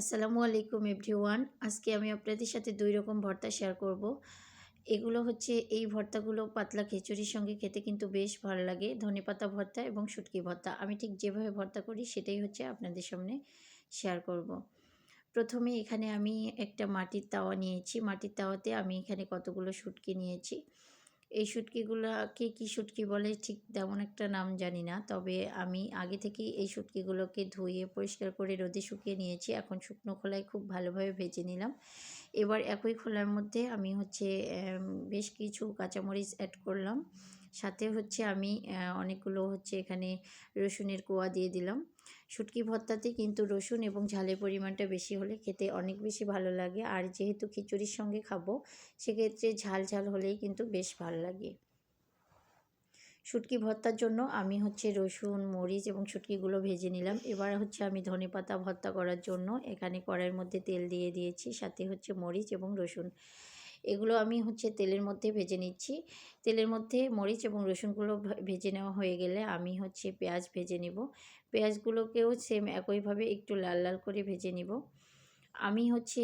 আসসালামু আলাইকুম এভরিওয়ান। আজকে আমি আপনাদের সাথে দুই রকম ভর্তা শেয়ার করব। এগুলো হচ্ছে এই ভর্তাগুলো পাতলা খিচুড়ির সঙ্গে খেতে কিন্তু বেশ ভালো লাগে। ধনেপাতা ভর্তা এবং শুটকি ভর্তা। আমি ঠিক যেভাবে ভর্তা করি সেটাই হচ্ছে আপনাদের সামনে শেয়ার করব। প্রথমে এখানে আমি একটা মাটির তাওয়া নিয়েছি। মাটির তাওয়াতে আমি এখানে কতগুলো শুটকি নিয়েছি। এই শুটকিগুলোকে কি শুটকি বলে ঠিক তেমন একটা নাম জানি না। তবে আমি আগে থেকেই এই শুটকিগুলোকে ধুয়ে, পরিষ্কার করে রোদে শুকিয়ে নিয়েছি। এখন শুকনো খোলায় খুব ভালোভাবে ভেজে নিলাম। এবার একই খোলার মধ্যে আমি হচ্ছে বেশ কিছু কাঁচামরিচ অ্যাড করলাম। সাথে হচ্ছে আমি অনেকগুলো হচ্ছে এখানে রসুনের কোয়া দিয়ে দিলাম। শুটকি ভর্তাতে কিন্তু রসুন এবং ঝালের পরিমাণটা বেশি হলে খেতে অনেক বেশি ভালো লাগে। আর যেহেতু খিচুড়ির সঙ্গে খাব, সেক্ষেত্রে ঝাল ঝাল হলেই কিন্তু বেশ ভালো লাগে। শুটকি ভর্তার জন্য আমি হচ্ছে রসুন, মরিচ এবং শুটকিগুলো ভেজে নিলাম। এবার হচ্ছে আমি ধনে পাতা ভর্তা করার জন্য এখানে কড়াইয়ের মধ্যে তেল দিয়ে দিয়েছি, সাথে হচ্ছে মরিচ এবং রসুন। এগুলো আমি হচ্ছে তেলের মধ্যে ভেজে নিচ্ছি। তেলের মধ্যে মরিচ এবং রসুনগুলো ভেজে নেওয়া হয়ে গেলে আমি হচ্ছে পেঁয়াজ ভেজে নিব। পেঁয়াজগুলোকেও সেম একইভাবে একটু লাল লাল করে ভেজে নিব। আমি হচ্ছে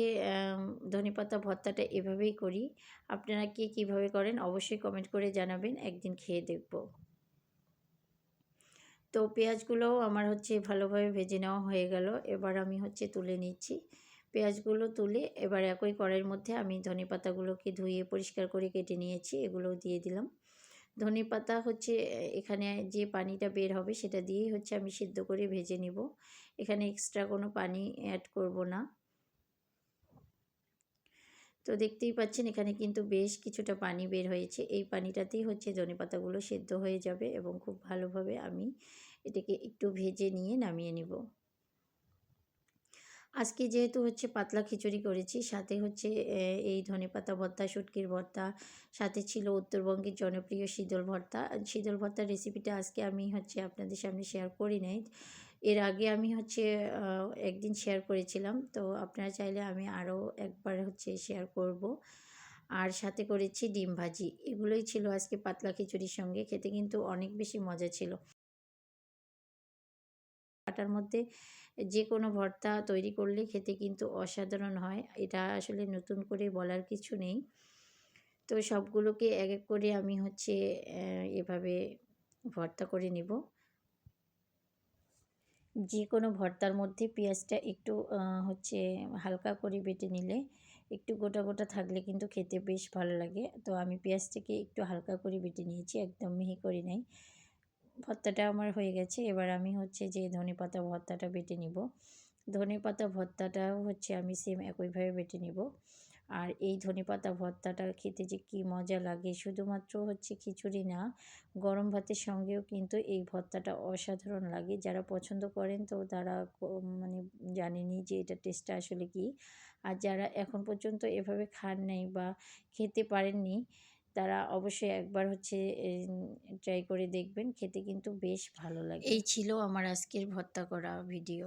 ধনেপাতা ভর্তাটা এভাবেই করি। আপনারা কে কীভাবে করেন অবশ্যই কমেন্ট করে জানাবেন, একদিন খেয়ে দেখব। তো পেঁয়াজগুলোও আমার হচ্ছে ভালোভাবে ভেজে নেওয়া হয়ে গেল। এবার আমি হচ্ছে তুলে নিচ্ছি। পেঁয়াজগুলো তুলে এবার একই কড়াইয়ের মধ্যে আমি ধনে পাতাগুলোকে ধুয়ে পরিষ্কার করে কেটে নিয়েছি, এগুলোও দিয়ে দিলাম। ধনে পাতা হচ্ছে, এখানে যে পানিটা বের হবে সেটা দিয়েই হচ্ছে আমি সিদ্ধ করে ভেজে নিব। এখানে এক্সট্রা কোনো পানি অ্যাড করব না। তো দেখতেই পাচ্ছেন এখানে কিন্তু বেশ কিছুটা পানি বের হয়েছে। এই পানিটাতেই হচ্ছে ধনে পাতাগুলো সেদ্ধ হয়ে যাবে এবং খুব ভালোভাবে আমি এটাকে একটু ভেজে নিয়ে নামিয়ে নিব। আজকে যেহেতু হচ্ছে পাতলা খিচুড়ি করেছি, সাথে হচ্ছে এই ধনে পাতা ভর্তা, শুটকির ভর্তা, সাথে ছিল উত্তরবঙ্গের জনপ্রিয় শীতল ভর্তা। শীতল ভর্তার রেসিপিটা আজকে আমি হচ্ছে আপনাদের সামনে শেয়ার করি নাই। এর আগে আমি হচ্ছে একদিন শেয়ার করেছিলাম, তো আপনারা চাইলে আমি আরও একবার হচ্ছে শেয়ার করব। আর সাথে করেছি ডিম ভাজি। এগুলোই ছিল আজকে পাতলা খিচুড়ির সঙ্গে, খেতে কিন্তু অনেক বেশি মজা ছিল। আটার মধ্যে যে কোনো ভর্তা তৈরি করলে খেতে কিন্তু অসাধারণ হয়। এটা আসলে নতুন করে বলার কিছু নেই। তো সবগুলোকে এক এক করে আমি হচ্ছে এভাবে ভর্তা করে নিব। যে কোনো ভর্তার মধ্যে পেঁয়াজটা একটু হচ্ছে হালকা করে বেটে নিলে একটু গোটা গোটা থাকলে কিন্তু খেতে বেশ ভালো লাগে। তো আমি পেঁয়াজটাকে একটু হালকা করে বেটে নিয়েছি, একদম মিহি করে নাই। ভর্তাটা আমার হয়ে গেছে। এবার আমি হচ্ছে যে ধনে পাতা ভর্তাটা বেটে নিব। ধনে পাতা ভর্তাটাও হচ্ছে আমি সেম একইভাবে বেটে নিব। আর এই ধনে পাতা ভর্তাটা খেতে যে কী মজা লাগে, শুধুমাত্র হচ্ছে খিচুড়ি না, গরম ভাতের সঙ্গেও কিন্তু এই ভর্তাটা অসাধারণ লাগে। যারা পছন্দ করেন তো তারা মানে জানেনি যে এটা টেস্টটা আসলে কি। আর যারা এখন পর্যন্ত এভাবে খান নাই বা খেতে পারেননি তারা অবশ্যই একবার হচ্ছে ট্রাই করে দেখবেন, খেতে কিন্তু বেশ ভালো লাগে। এই ছিল আমার আজকের ভর্তা করা ভিডিও